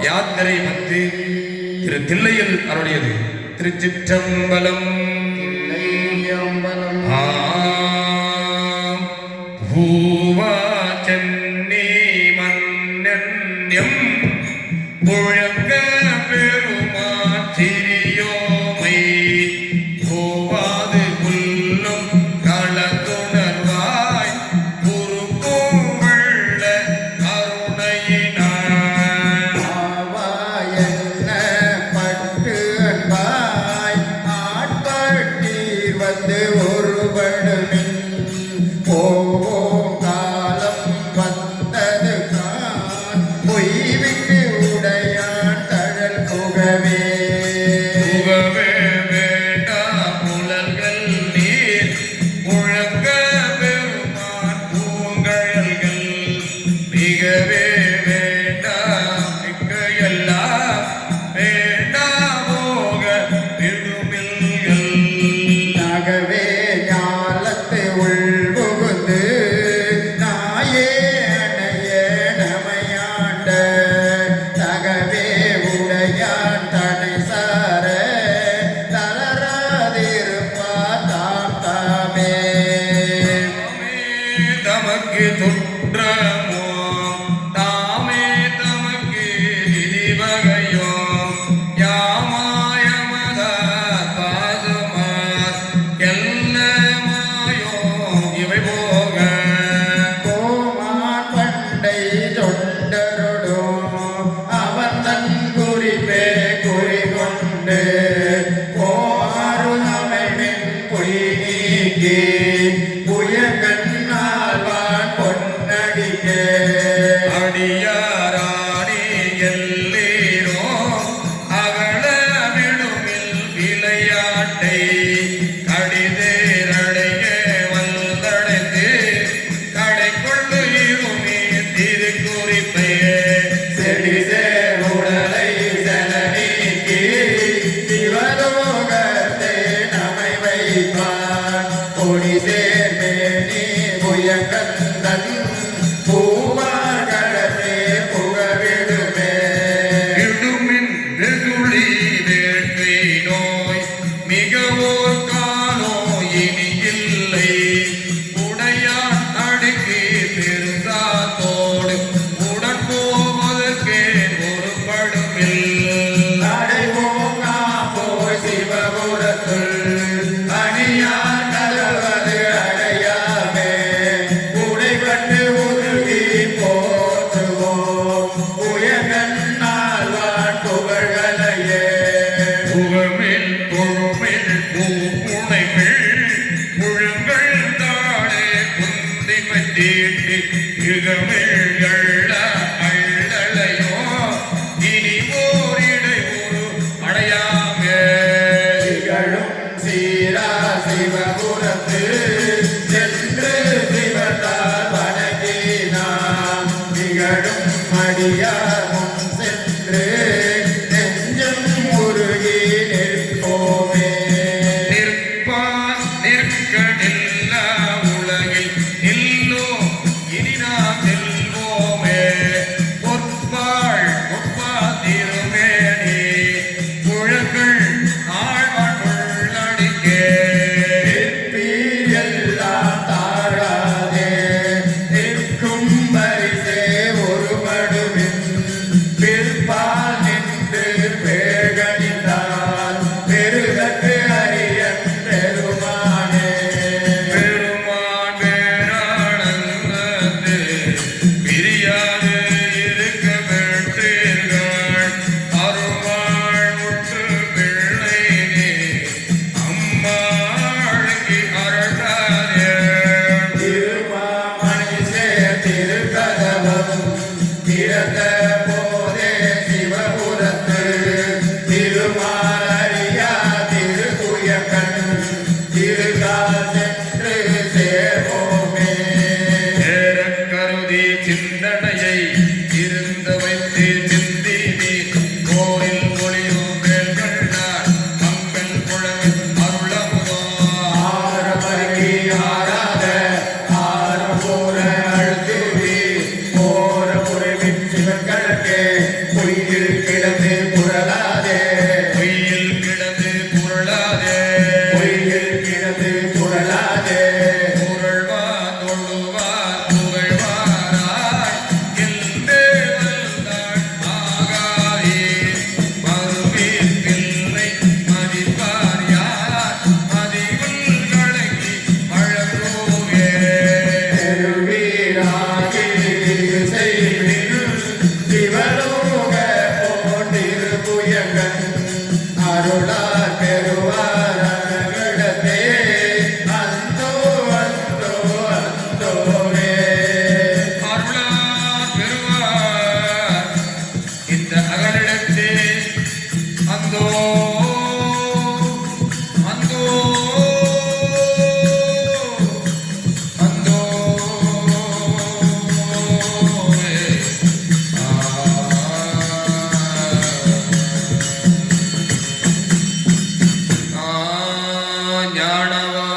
யாத்திரை பத்து திரு தில்லையில் அருளியது. திருச்சிற்றம்பலம். பூவா சென்னை மிகவே வேண்டாம் மிக்கையெல்லாம் வேண்டாமோக விடுமில்கள் நகவே ஞாலத்தை உள்புகுந்து நாயே அணைய நமையாண்ட தகவே உடையான் தனை சார தளராதிருப்பார் தாமே கொண்டரோ திகழும் அடியார். Muy அருளா